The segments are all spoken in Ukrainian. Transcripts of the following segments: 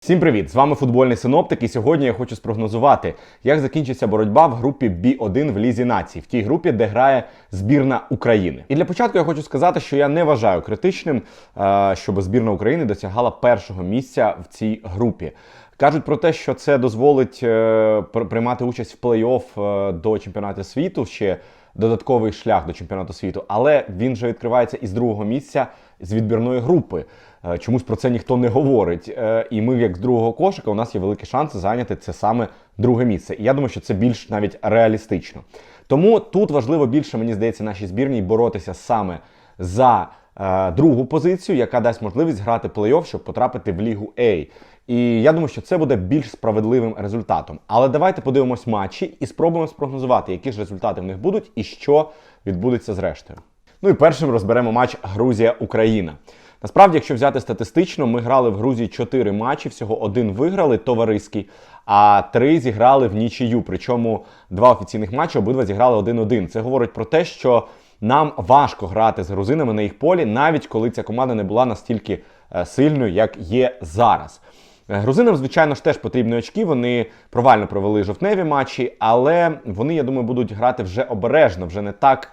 Всім привіт! З вами футбольний синоптик, і сьогодні я хочу спрогнозувати, як закінчиться боротьба в групі B1 в Лізі націй, в тій групі, де грає збірна України. І для початку я хочу сказати, що я не вважаю критичним, е, щоб збірна України досягала першого місця в цій групі. Кажуть про те, що це дозволить е, приймати участь в плей-офф е, до чемпіонату світу ще додатковий шлях до чемпіонату світу, але він же відкривається із другого місця з відбірної групи. Е, Чомусь про це ніхто не говорить. Е, І ми, як з другого кошика, у нас є великі шанси зайняти це саме друге місце. І я думаю, що це більш навіть реалістично. Тому тут важливо більше, мені здається, нашій збірній боротися саме за е, другу позицію, яка дасть можливість грати плей-офф, щоб потрапити в лігу A. І я думаю, що це буде більш справедливим результатом. Але давайте подивимось матчі і спробуємо спрогнозувати, які ж результати в них будуть і що відбудеться зрештою. Ну і першим розберемо матч Грузія-Україна. Насправді, якщо взяти статистично, ми грали в Грузії 4 матчі, всього один виграли товариський, а три зіграли в нічию. Причому два офіційних матчі обидва зіграли 1-1. Це говорить про те, що нам важко грати з грузинами на їх полі, навіть коли ця команда не була настільки е, сильною, як є зараз. Е, Грузинам, звичайно ж, теж потрібні очки. Вони провально провели жовтневі матчі, але вони, я думаю, будуть грати вже обережно, вже не так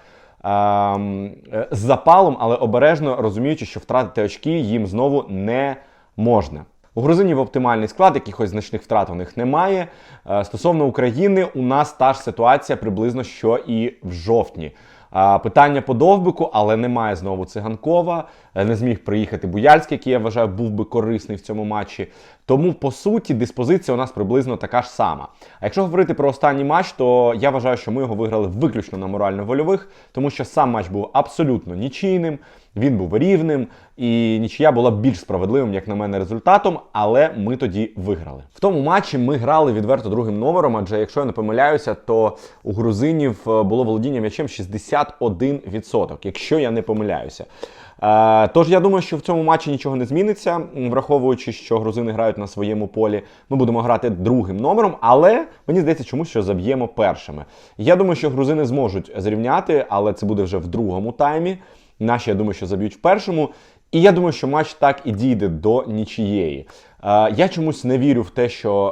з запалом, але обережно розуміючи, що втратити очки їм знову не можна. У грузинів оптимальний склад, якихось значних втрат у них немає. Е, Стосовно України, у нас та ж ситуація приблизно що і в жовтні. Питання по довбику, але немає знову циганкова. Е, Не зміг приїхати Буяльський, який я вважаю був би корисний в цьому матчі. Тому, по суті, диспозиція у нас приблизно така ж сама. А якщо говорити про останній матч, то я вважаю, що ми його виграли виключно на морально-вольових, тому що сам матч був абсолютно нічийним, він був рівним, і нічия була більш справедливим, як на мене, результатом, але ми тоді виграли. В тому матчі ми грали відверто другим номером, адже якщо я не помиляюся, то у грузинів е, було володіння м'ячем 61%, якщо я не помиляюся. Е, Тож я думаю, що в цьому матчі нічого не зміниться, враховуючи, що грузини грають на своєму полі. Ми будемо грати другим номером, але мені здається, чомусь що заб'ємо першими. Я думаю, що грузини зможуть зрівняти, але це буде вже в другому таймі. Наші, я думаю, що заб'ють в першому. І я думаю, що матч так і дійде до нічієї. Е, я чомусь не вірю в те, що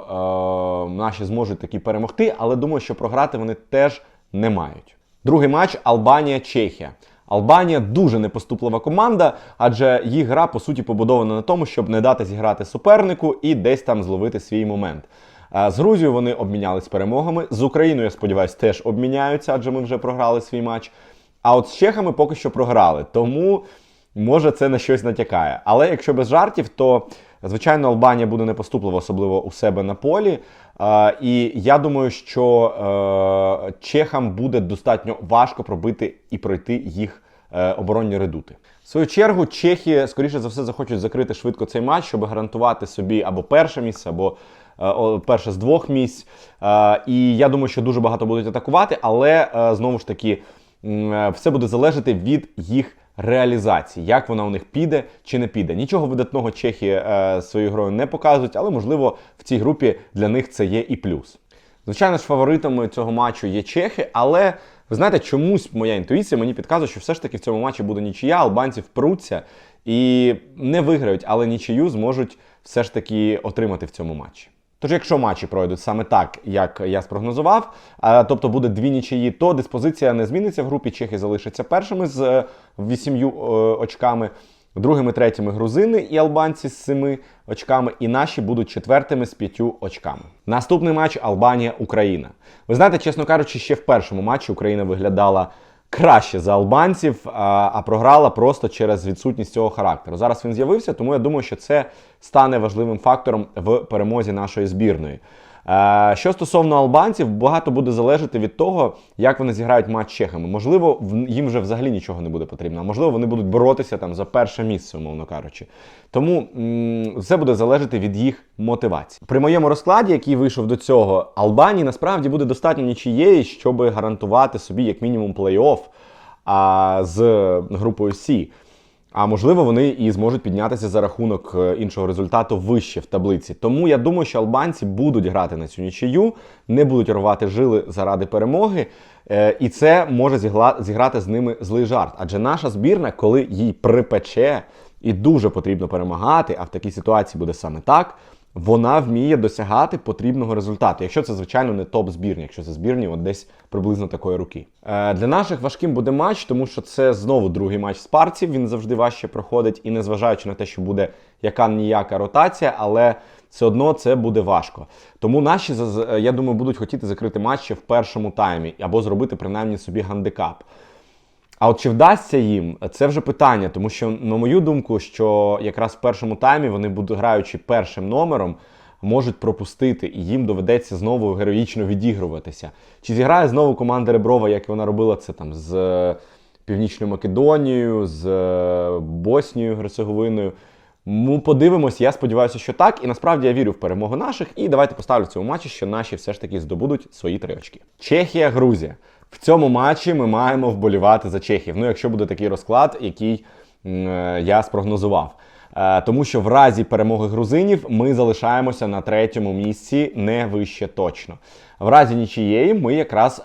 е, наші зможуть таки перемогти, але думаю, що програти вони теж не мають. Другий матч Албанія-Чехія. Албанія дуже непоступлива команда, адже їх гра по суті побудована на тому, щоб не дати зіграти супернику і десь там зловити свій момент. Е, З Грузією вони обмінялись перемогами. З Україною, я сподіваюся, теж обміняються, адже ми вже програли свій матч. А от з чехами поки що програли. Тому може це на щось натякає. Але якщо без жартів, то звичайно Албанія буде непоступлива, особливо у себе на полі. Е, і я думаю, що е, чехам буде достатньо важко пробити і пройти їх е, оборонні редути. В свою чергу, чехи, скоріше за все, захочуть закрити швидко цей матч, щоб гарантувати собі або перше місце, або е, перше з двох місць. Е, і я думаю, що дуже багато будуть атакувати, але е, знову ж таки все буде залежати від їх реалізації, як вона у них піде чи не піде. Нічого видатного чехи е, своєю грою не показують, але можливо в цій групі для них це є і плюс. Звичайно ж, фаворитами цього матчу є чехи, але ви знаєте, чомусь моя інтуїція мені підказує, що все ж таки в цьому матчі буде нічия, албанці впруться і не виграють, але нічию зможуть все ж таки отримати в цому матчі. Тож, якщо матчі пройдуть саме так, як я спрогнозував, тобто буде дві нічиї, то диспозиція не зміниться в групі. Чехи залишаться першими з е, вісім'ю е, очками, другими, третіми грузини і албанці з семи очками, і наші будуть четвертими з п'ятью очками. Наступний матч Албанія-Україна. Ви знаєте, чесно кажучи, ще в першому матчі Україна виглядала краще за албанців, а, програла просто через відсутність цього характеру. Зараз він з'явився, тому я думаю, що це стане важливим фактором в перемозі нашої збірної. Е, Що стосовно албанців, багато буде залежати від того, як вони зіграють матч з чехами. Можливо, їм вже взагалі нічого не буде потрібно, а можливо, вони будуть боротися там за перше місце, умовно кажучи. Тому все буде залежати від їх мотивації. При моєму розкладі, який вийшов до цього, Албанії насправді буде достатньо нічієї, щоб гарантувати собі як мінімум плей-офф з групою Сі. А можливо, вони і зможуть піднятися за рахунок е, іншого результату вище в таблиці. Тому я думаю, що албанці будуть грати на цю нічию, не будуть рвати жили заради перемоги. Е, І це може зіграти з ними злий жарт. Адже наша збірна, коли їй припече і дуже потрібно перемагати, а в такій ситуації буде саме так. Вона вміє досягати потрібного результату. Якщо це, звичайно, не топ збірні, якщо це збірні, от десь приблизно такої руки. Е, для наших важким буде матч, тому що це знову другий матч спарців. Він завжди важче проходить, і незважаючи на те, що буде яка ніяка ротація, але все одно це буде важко. Тому наші заз- я думаю, будуть хотіти закрити матч ще в першому таймі або зробити принаймні собі гандикап. А от чи вдасться їм, це вже питання, тому що, на мою думку, що якраз в першому таймі вони граючи першим номером, можуть пропустити, і їм доведеться знову героїчно відігруватися. Чи зіграє знову команда Реброва, як вона робила це там з е, Північною Македонією, з е, Боснією, Герцеговиною? Ну, подивимось, я сподіваюся, що так. І насправді я вірю в перемогу наших. І давайте поставлю в цьому матчі, що наші все ж таки здобудуть свої три очки. Чехія, Грузія. В цьому матчі ми маємо вболівати за Чехів. Ну, якщо буде такий розклад, який е, я спрогнозував. Е, Тому що в разі перемоги грузинів ми залишаємося на третьому місці, не вище точно. В разі нічієї ми якраз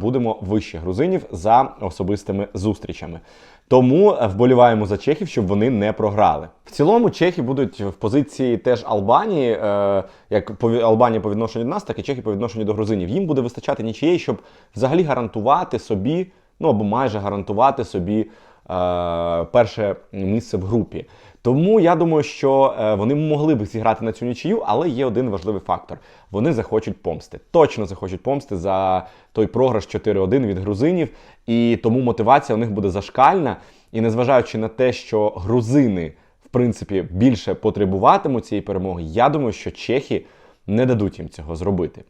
будемо вище грузинів за особистими зустрічами. Тому е, вболіваємо за чехів, щоб вони не програли. В цілому чехи будуть в позиції теж Албанії, е, як Албанія по відношенню до нас, так і чехи по відношенню до грузинів. Їм буде вистачати нічиєї, щоб взагалі гарантувати собі, ну або майже гарантувати собі е, перше місце в групі. Тому я думаю, що е, вони могли б зіграти на цю нічию, але є один важливий фактор: вони захочуть помсти. Точно захочуть помсти за той програш 4-1 від грузинів, і тому мотивація у них буде зашкальна. І незважаючи на те, що грузини в принципі більше потребуватимуть цієї перемоги, я думаю, що чехи не дадуть їм цього зробити.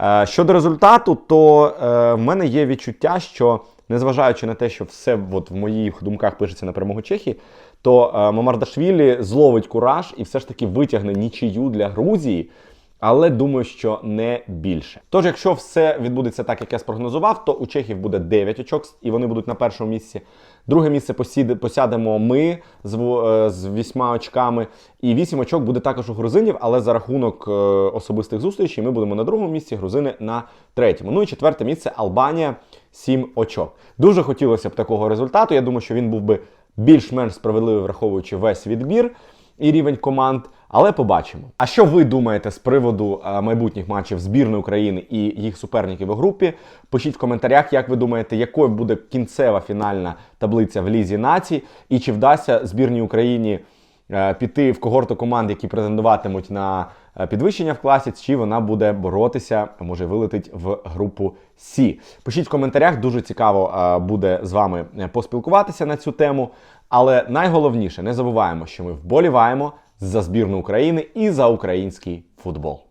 Е, Щодо результату, то е, в мене є відчуття, що незважаючи на те, що все от в моїх думках пишеться на перемогу Чехії, то е, Мамардашвілі зловить кураж і все ж таки витягне нічию для Грузії. Але думаю, що не більше. Тож, якщо все відбудеться так, як я спрогнозував, то у Чехів буде 9 очок, і вони будуть на першому місці. Друге місце посядемо ми з, е, з 8 очками. І 8 очок буде також у грузинів, але за рахунок е, особистих зустрічей ми будемо на другому місці, грузини на третьому. Ну і четверте місце Албанія 7 очок. Дуже хотілося б такого результату. Я думаю, що він був би більш-менш справедливий, враховуючи весь відбір і рівень команд. Але побачимо. А що ви думаєте з приводу е, майбутніх матчів збірної України і їх суперників у групі? Пишіть в коментарях, як ви думаєте, якою буде кінцева фінальна таблиця в Лізі націй, і чи вдасться збірній Україні піти в когорту команд, які претендуватимуть на е, підвищення в класі, чи вона буде боротися, може вилетить в групу Сі. Пишіть в коментарях, дуже цікаво е, буде з вами е, поспілкуватися на цю тему. Але найголовніше, не забуваємо, що ми вболіваємо за збірну України і за український футбол.